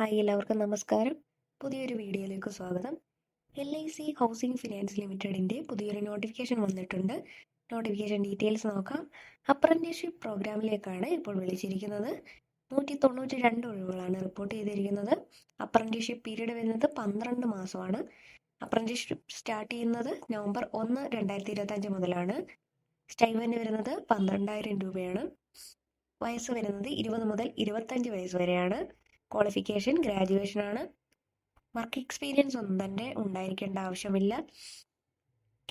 Hi എല്ലാവർക്കും നമസ്കാരം. പുതിയൊരു വീഡിയോയിലേക്ക് സ്വാഗതം. L I C housing finance ലിമിറ്റഡിന്റെ പുതിയൊരു നോട്ടിഫിക്കേഷൻ വന്നിട്ടുണ്ട്. നോട്ടിഫിക്കേഷൻ ഡീറ്റെയിൽസ് നോക്കാം. അപ്രന്റീഷിപ്പ് പ്രോഗ്രാമിലേക്കാണ് ഇപ്പോൾ വിളിച്ചിരിക്കുന്നത്. നൂറ്റി തൊണ്ണൂറ്റി രണ്ട് ഒഴിവുകളാണ് റിപ്പോർട്ട് ചെയ്തിരിക്കുന്നത്. അപ്രന്റീഷിപ്പ് പീരീഡ് വരുന്നത് പന്ത്രണ്ട് മാസമാണ്. അപ്രന്റീഷിപ്പ് സ്റ്റാർട്ട് ചെയ്യുന്നത് നവംബർ ഒന്ന് രണ്ടായിരത്തി ഇരുപത്തഞ്ച് മുതലാണ്. സ്റ്റൈവന് വരുന്നത് പന്ത്രണ്ടായിരം രൂപയാണ്. വയസ്സ് വരുന്നത് ഇരുപത് മുതൽ ഇരുപത്തഞ്ച് വയസ്സ് വരെയാണ്. ക്വാളിഫിക്കേഷൻ ഗ്രാജുവേഷൻ ആണ്. വർക്ക് എക്സ്പീരിയൻസ് ഒന്നും തന്നെ ഉണ്ടായിരിക്കേണ്ട ആവശ്യമില്ല.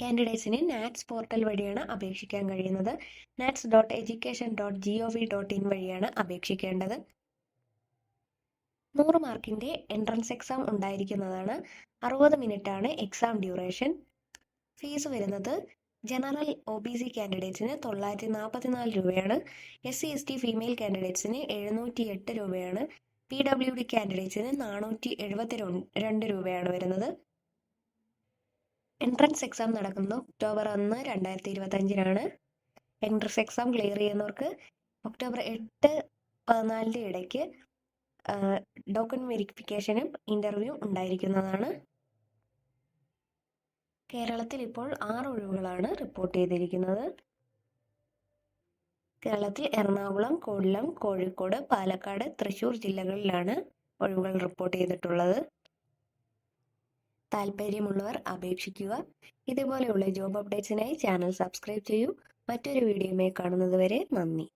കാൻഡിഡേറ്റ്സിന് നാറ്റ്സ് പോർട്ടൽ വഴിയാണ് അപേക്ഷിക്കാൻ കഴിയുന്നത്. NATS dot education dot G O V dot in വഴിയാണ് അപേക്ഷിക്കേണ്ടത്. നൂറ് മാർക്കിന്റെ എൻട്രൻസ് എക്സാം ഉണ്ടായിരിക്കുന്നതാണ്. അറുപത് മിനിറ്റ് ആണ് എക്സാം ഡ്യൂറേഷൻ ഫീസ് വരുന്നത് ജനറൽ ഒ ബി സി കാൻഡിഡേറ്റ്സിന് തൊള്ളായിരത്തി നാൽപ്പത്തിനാല് രൂപയാണ്. S C S T female കാൻഡിഡേറ്റ്സിന് എഴുന്നൂറ്റി എട്ട് രൂപയാണ്. പി ഡബ്ല്യു ഡി കാൻഡിഡേറ്റ്സിന് നാനൂറ്റി എഴുപത്തി രണ്ട് രൂപയാണ് വരുന്നത്. എൻട്രൻസ് എക്സാം നടക്കുന്നത് ഒക്ടോബർ ഒന്ന് രണ്ടായിരത്തി ഇരുപത്തഞ്ചിനാണ് എൻട്രൻസ് എക്സാം ക്ലിയർ ചെയ്യുന്നവർക്ക് ഒക്ടോബർ എട്ട് പതിനാലിന്റെ ഇടയ്ക്ക് ഡോക്യുമെന്റ് വെരിഫിക്കേഷനും ഇന്റർവ്യൂ ഉണ്ടായിരിക്കുന്നതാണ്. കേരളത്തിൽ ഇപ്പോൾ ആറ് ഒഴിവുകളാണ് റിപ്പോർട്ട് ചെയ്തിരിക്കുന്നത്. കേരളത്തിൽ എറണാകുളം കൊല്ലം കോഴിക്കോട് പാലക്കാട് തൃശൂർ ജില്ലകളിലാണ് ഒഴിവുകൾ റിപ്പോർട്ട് ചെയ്തിട്ടുള്ളത്. താല്പര്യമുള്ളവർ അപേക്ഷിക്കുക. ഇതുപോലെയുള്ള ജോബ് അപ്ഡേറ്റ്സിനായി ചാനൽ സബ്സ്ക്രൈബ് ചെയ്യൂ. മറ്റൊരു വീഡിയോയുമായി കാണുന്നതുവരെ നന്ദി.